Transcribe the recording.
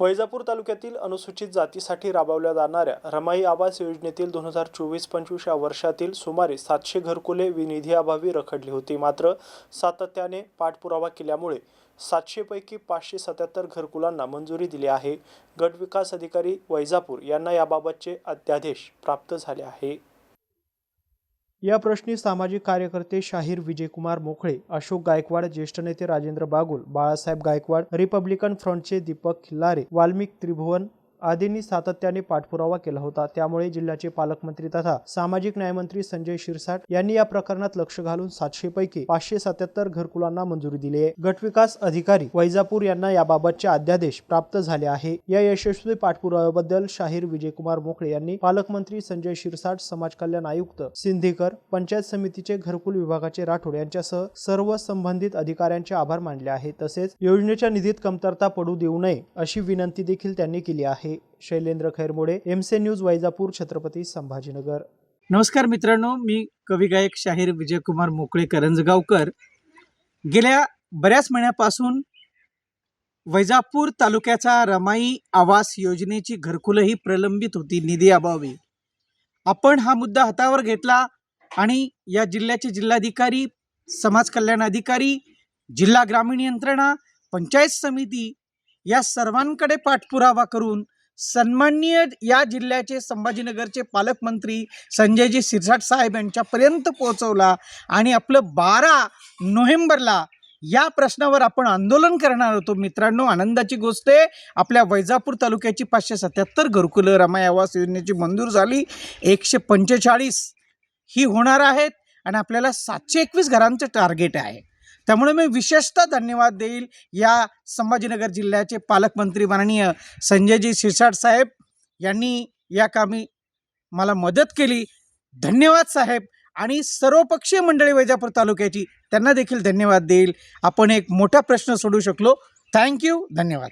वैजापूर तालुक्यातील अनुसूचित जातीसाठी राबवल्या जाणाऱ्या रमाई आवास योजनेतील दोन हजार चोवीस पंचवीस या वर्षातील सुमारे सातशे घरकुले विनिधीअभावी रखडली होती. मात्र सातत्याने पाठपुरावा केल्यामुळे सातशेपैकी पाचशे सत्याहत्तर घरकुलांना मंजुरी दिली आहे. गट विकास अधिकारी वैजापूर यांना याबाबतचे अध्यादेश प्राप्त झाले आहे. या प्रश्नी सामाजिक कार्यकर्ते शाहीर विजयकुमार मोखळे अशोक गायकवाड ज्येष्ठ नेते राजेंद्र बागुल बाळासाहेब गायकवाड रिपब्लिकन फ्रंटचे दीपक खिल्लारे वाल्मिक त्रिभुवन आदींनी सातत्याने पाठपुरावा केला होता. त्यामुळे जिल्ह्याचे पालकमंत्री तथा सामाजिक न्यायमंत्री संजय शिरसाट यांनी या प्रकरणात लक्ष घालून सातशे पैकी पाचशे सत्याहत्तर घरकुलांना मंजुरी दिली आहे. गटविकास अधिकारी वैजापूर यांना याबाबतचे अध्यादेश प्राप्त झाले आहे. या यशस्वी पाठपुराव्याबद्दल शाहीर विजयकुमार मोकळे यांनी पालकमंत्री संजय शिरसाट समाज कल्याण आयुक्त सिंधीकर पंचायत समितीचे घरकुल विभागाचे राठोड यांच्यासह सर्व संबंधित अधिकाऱ्यांचे आभार मानले आहे तसेच योजनेच्या निधीत कमतरता पडू देऊ नये अशी विनंती देखील त्यांनी केली आहे. शैलेंद्र खैरमोडे एमसे न्यूज वैजापूर छत्रपती संभाजीनगर. नमस्कार मित्रांनो मी कवी गायक शाहीर विजयकुमार मोकळे करंजगावकर. गेल्या बऱ्याच महिन्यापासून वैजापूर तालुक्याचा रमाई आवास योजनेची घरकुलही प्रलंबित होती निधी अभावी. आपण हा मुद्दा हातावर घेतला आणि या जिल्ह्याचे जिल्हाधिकारी समाज कल्याण अधिकारी जिल्हा ग्रामीण यंत्रणा पंचायत समिती या सर्वांकडे पाठपुरावा करून सन्माननीय या जिल्ह्याचे संभाजीनगरचे पालकमंत्री संजयजी सिरसाट साहेब यांच्यापर्यंत पोहोचवला आणि आपलं बारा नोव्हेंबरला या प्रश्नावर आपण आंदोलन करणार होतो. मित्रांनो आनंदाची गोष्ट आहे आपल्या वैजापूर तालुक्याची पाचशे सत्याहत्तर घरकुलं रमाई आवास योजनेची मंजूर झाली. एकशे पंचेचाळीस ही होणार आहेत आणि आपल्याला सातशे एकवीस घरांचं टार्गेट आहे. त्यामुळे मी विशेषतः धन्यवाद देईल या संभाजीनगर जिल्ह्याचे पालकमंत्री माननीय संजयजी शिरसाट साहेब यांनी या कामी मला मदत केली. धन्यवाद साहेब. आणि सर्वपक्षीय मंडळी वैजापूर तालुक्याची त्यांना देखील धन्यवाद देईल. आपण एक मोठा प्रश्न सोडू शकलो. थँक्यू धन्यवाद.